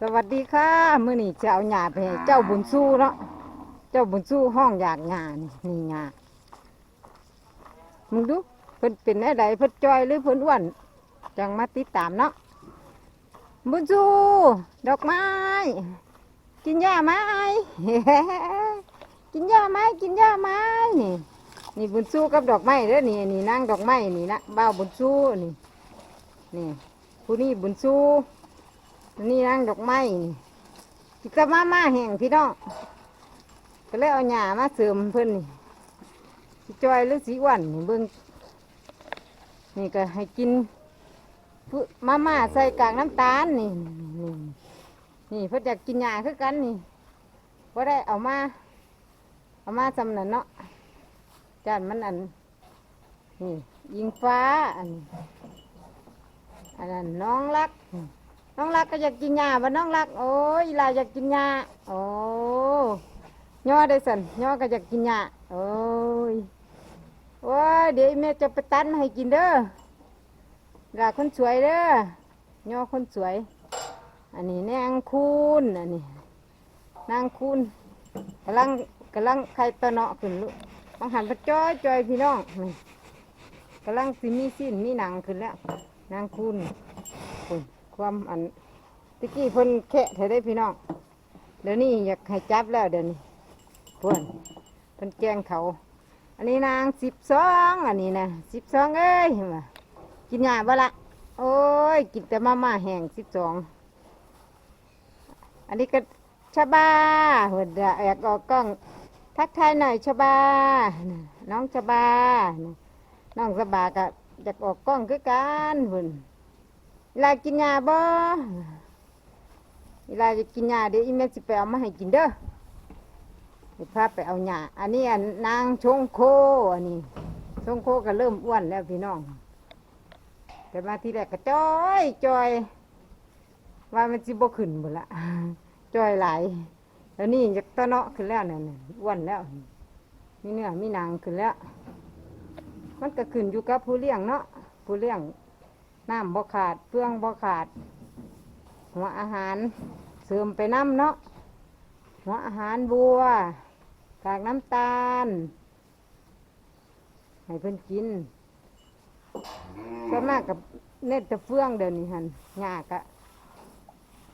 สวัสดีค่ะมื้อนี้จะเอาหญ้าไปให้เจ้าบุญสู้เนาะเจ้าบุญสู้ห้องอยากหญ้านี่นี่หญ้ามึงดูเพิ่นเป็นอะไรเพิ่นจอยหรือเพิ่นอ้วนจังมาติดตามเนาะบุญสู้ดอกไม้ กินหญ้าไหมกินหญ้าไหมกินหญ้าไหมนี่นี่บุญสู้กับดอกไม้เด้อนี่นี่นั่งดอกไม้นี่นะบ้าวบุญสู้นี่นี่ผู้นี้บุญสู้ นี่นางดอกไม้นี่กิตมามาแห่งพี่น้องก็เลยเอาหญ้ามาเสริมเพิ่นนี่สีจอยหรือสีอ้วันนี่เบิ่งนี่ก็ให้กินพุมาม่าใส่กากน้ำตาลนี่นี่นี่เพิ่นอยากกินหญ้าคือกันนี่ว่าได้เอามาเอามาจำนั่นเนาะจานมันอันนี่ยิงฟ้าอันนี้อันนั้นน้องรัก น้องรักก็อยากกินหญ้าบ่น้องรัก โอ้ยอีหลาอยากกินหญ้าโอ้ย่อได้สันย่อก็อยากกินหญ้าโอ้ยโอ้ยเดี๋ยวแม่จะไปตันให้กินเด้อหลาคนสวยเด้อย่อคนสวย อันนี้นางคูนอันนี้นางคูนกำลังกำลังไข่ตะเนาะขึ้นลูกบางหันไปจ้อยจอยพี่น้องนี่กำลังสิมีสิ้นมีหนังขึ้นแล้วนางคูนคุณ ความอันตะกี้เพิ่นแคะเธอได้พี่น้องเดี๋ยวนี้อยากให้จับแล้วเดี๋ยวนี้เพื่อนเพิ่นแกล้งเขา อันนี้นางสิบสองอันนี้นะสิบสองเอ้ยเห็นไหมกินยาบ่ละโอ้ยกินแต่มาม่าแห้งสิบสองอันนี้ก็ชะบาเพิ่นอยากออกกล้องทักทายหน่อยชะบา น้องชะบา น้องสบาก็อยากออกกล้องคือกันเพิ่น ลากินยาบ่เวลาจะกินยาเดี๋ยวอีแม่สิไปเอามาให้กินเด้อเดี๋ยวพาไปเอาหยาอันนี้อันนางชงโคอันนี้ชงโคก็เริ่มอ้วนแล้วพี่น้อง แต่มาทีแรกก็จอยจอย ว่ามันสิบขึ้นหมดละจอยหลายแล้วนี่จะตะเนาะขึ้นแล้วนั่นน่ะอ้วนแล้ว มีเนื้อมีนังขึ้นแล้ว มันก็ขึ้นอยู่กับผู้เลี้ยงเนาะผู้เลี้ยง น้ำบ่ขาดเพื่องบ่ขาด หัวอาหารเสริมไปน้ำเนาะหัวอาหารบัวกากน้ำตาล ให้เพิ่นกินก็มากกับเน็ตจะเฟื่องเดินนี่หันหยากะ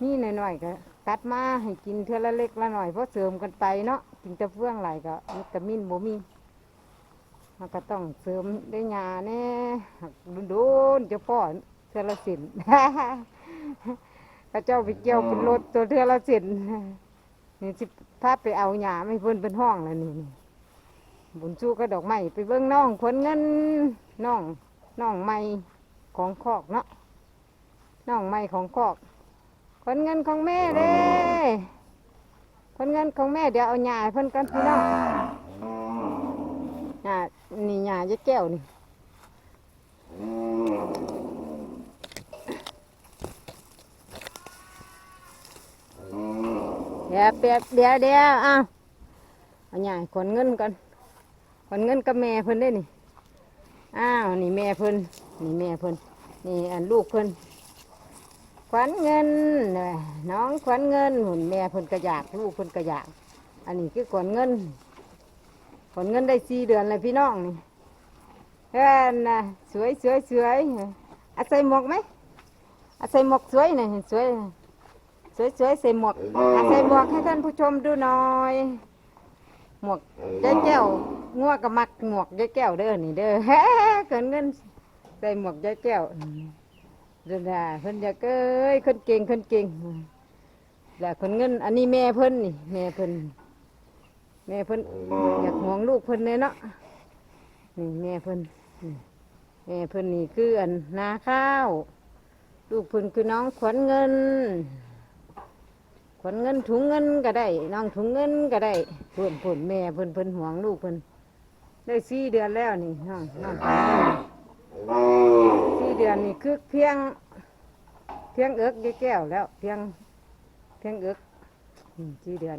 นี่หน่อยๆก็ตัดมาให้กินเท่าละเล็กละหน่อยเพราะเสริมกันไปเนาะกินแต่เฟื่องไหลายก็วิตามินบ่มี มันก็ต้องเสริมด้วยยาแน่หักโดนๆเจะพ่อเทอละสินพระเจ้าไปเกี่ยวเป็นรถตัวเทอละสินนี่สิพาไปเอาหยาไม่เพิ่นเป็นห้องแล้วนี่นี่บุญสู้ก็ดอกไม้ไปเบิ้งน้องขนเงินน้องน้องไม้ของคอกเนาะน้องไม้ของคอกขนเงินของแม่เด้ขนเงินของแม่เดี๋ยวเอาหยาให้เพิ่นกันพี่น้องหยา นี่หยาเยอะแก้วนี่เดี๋ยวเปียเดี๋ยวเดี๋ยวอ้าวเอาใหญ่ขนเงินก่อนขนเงินกับแม่เพิ่นได้นี่อ้าวนี่แม่เพิ่นนี่แม่เพิ่นนี่อันลูกเพิ่นขวัญเงินน้องขวัญเงินหุ่นแม่เพิ่นกระยากลูกเพิ่นกระยาก อันนี้คือขวัญเงิน ขวัญเงินได้สี่เดือนเลยพี่น้องนี่เอ้นนะสวยสวยสวยอาใส่หมวกไหมอาใส่หมวกสวยหน่อยสวยสวยใส่หมวกอะใส่หมวกให้ท่านผู้ชมดูหน่อยหมวกยายแก้วงัวกับมักหมวกยายแก้วเด้อนี่เด้อเกินเงินใส่หมวกยายแก้วเด้อนะเพิ่นอยากเอ้ยคนเก่งคนเก่งแล้วคนเงิน อันนี้แม่เพิ่นนี่แม่เพิ่น แม่เพิ่นอยากห่วงลูกเพิ่นเลยเนาะนี่แม่เพิ่นนี่แม่เพิ่นนี่คืออันนาข้าว ลูกเพิ่นคือน้องขวัญเงินขนเงินถุงเงินก็ได้ น้องถุงเงินก็ได้เพื่อนเพื่อนแม่เพื่อนเพื่อนห่วงลูกเพื่อนได้สี่เดือนแล้วนี่น้องน้องถุงเงินสี่เดือนนี่คือเพียง เพียงเอิกยายแก้วแล้ว เพียงเพียงเอิกอืมสี่เดือน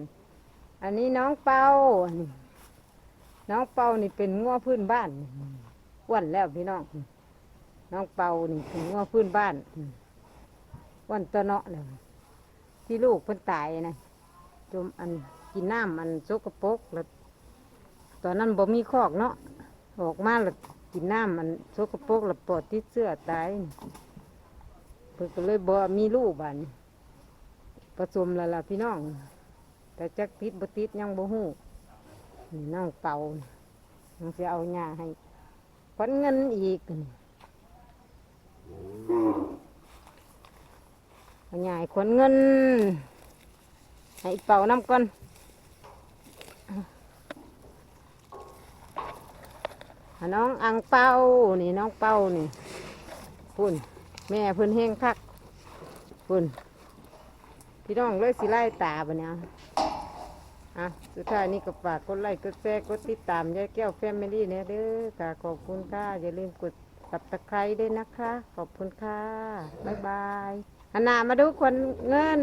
อันนี้น้องเปานนี้น้องเปานี่เป็นงัวพื้นบ้านอ้วนแล้วพี่น้อง น้องเปานี่เป็นงัวพื้นบ้านอ้วนตัวเนาะเลยที่ลูกเพิ่นตายนะจมอันกินน้ำอันสกโปรกแล้วตอนนั้นบ่มีคอกเนาะออกมาแล้วกินน้ำอันสกโปรกแล้วปอดติดเสื้อตายเพิ่นก็เลยบ่มีลูกบัดนผสมแล้วล่ะพี่น้อง แต่จักติดบ่ติดยังบ่ฮู้นี่นั่งเป่ายังสิเอาหญ้าให้ขวัญเงินอีกนี่เอาหญ้าให้ขวัญเงิน ให้เป่าน้ำก่อนน้องอังเป่านี่น้องเป่านี่พุ่นแม่พิ่นแห้งคักพุ่น พี่น้องเลยสิไล่ตาบะเนี่ยอะสุดท้ายนี่ก็ฝากกดไลค์กดแชร์กดติดตามยายแก้วแฟมิลี่เนี่ยเด้อค่ะขอบคุณค่ะอย่าลืมกดสับตะไคร้ด้วยนะคะ ขอบคุณค่ะ บ๊ายบายอันนามาดูคนเงิน